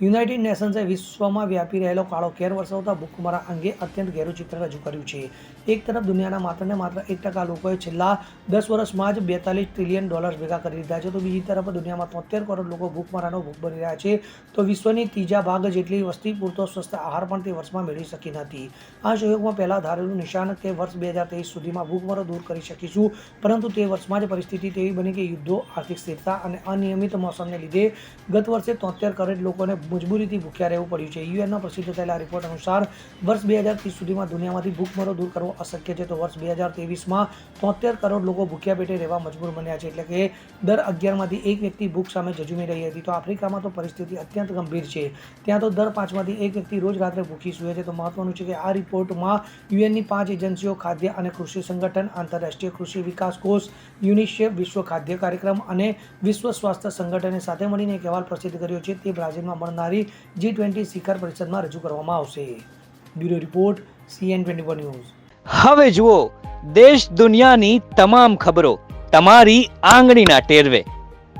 United નેશન્સે વિશ્વમાં વ્યાપી રહેલો કાળો કેર વરસાવતા ભૂખમરા અંગે અત્યંત ઘેરું ચિત્ર રજૂ કર્યું છે. એક તરફ દુનિયાના માત્ર ને માત્ર એક ટકા લોકોએ છેલ્લા દસ વર્ષમાં જ બેતાલીસ ટ્રિલિયન ડોલર્સ ભેગા કરી દીધા છે. તો બીજી તરફ દુનિયામાં તોતેર કરોડ લોકો ભૂખમરાનો ભોગ બની રહ્યા છે. તો વિશ્વની ત્રીજા ભાગ જેટલી વસ્તી પૂરતો સ્વસ્થ આહાર પણ તે વર્ષમાં મેળવી શકી નથી. આ સહયોગમાં પહેલાં ધારેલું નિશાન કે વર્ષ બે હજાર તેવીસ સુધીમાં ભૂખમરો દૂર કરી શકીશું. પરંતુ તે વર્ષમાં જ પરિસ્થિતિ તેવી બની કે યુદ્ધો, આર્થિક સ્થિરતા અને અનિયમિત મોસમને લીધે ગત વર્ષે તોતેર કરોડ લોકોને મજબૂરીથી ભૂખ્યા રહેવું પડ્યું છે. યુએનના પ્રસિદ્ધ થયેલા રિપોર્ટ અનુસાર વર્ષ બે હજાર ત્રીસ સુધીમાં દુનિયામાંથી ભૂખમરો દૂર કરવો અશક્ય છે. તો વર્ષ બે હજાર ત્રેવીસમાં તોતેર કરોડ લોકો ભૂખ્યા પેટે રહેવા મજબૂર બન્યા છે. એટલે કે દર અગિયારમાંથી એક વ્યક્તિ ભૂખ સામે જજુમી રહી હતી. તો આફ્રિકામાં તો પરિસ્થિતિ અત્યંત ગંભીર છે. ત્યાં તો દર પાંચમાંથી એક વ્યક્તિ રોજ રાત્રે ભૂખી સૂએ છે. તો મહત્વનું છે કે આ રિપોર્ટમાં યુએનની પાંચ એજન્સીઓ ખાદ્ય અને કૃષિ સંગઠન, આંતરરાષ્ટ્રીય કૃષિ વિકાસ કોષ યુનિસેફ વિશ્વ ખાદ્ય કાર્યક્રમ અને વિશ્વ સ્વાસ્થ્ય સંગઠને સાથે મળીને એક અહેવાલ પ્રસિદ્ધ કર્યો છે. તે બ્રાઝિલમાં મળનારી જી ટ્વેન્ટી શિખર પરિષદમાં રજૂ કરવામાં આવશે. Bureau report CN twenty news. હવે જુઓ, દેશ દુનિયાની તમામ ખબરો તમારી આંગળીના ટેરવે.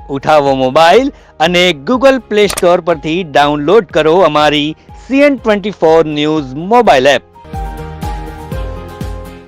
ઉઠાવો મોબાઈલ અને ગૂગલ પ્લે સ્ટોર પરથી ડાઉનલોડ કરો અમારી CN twenty four news mobile app.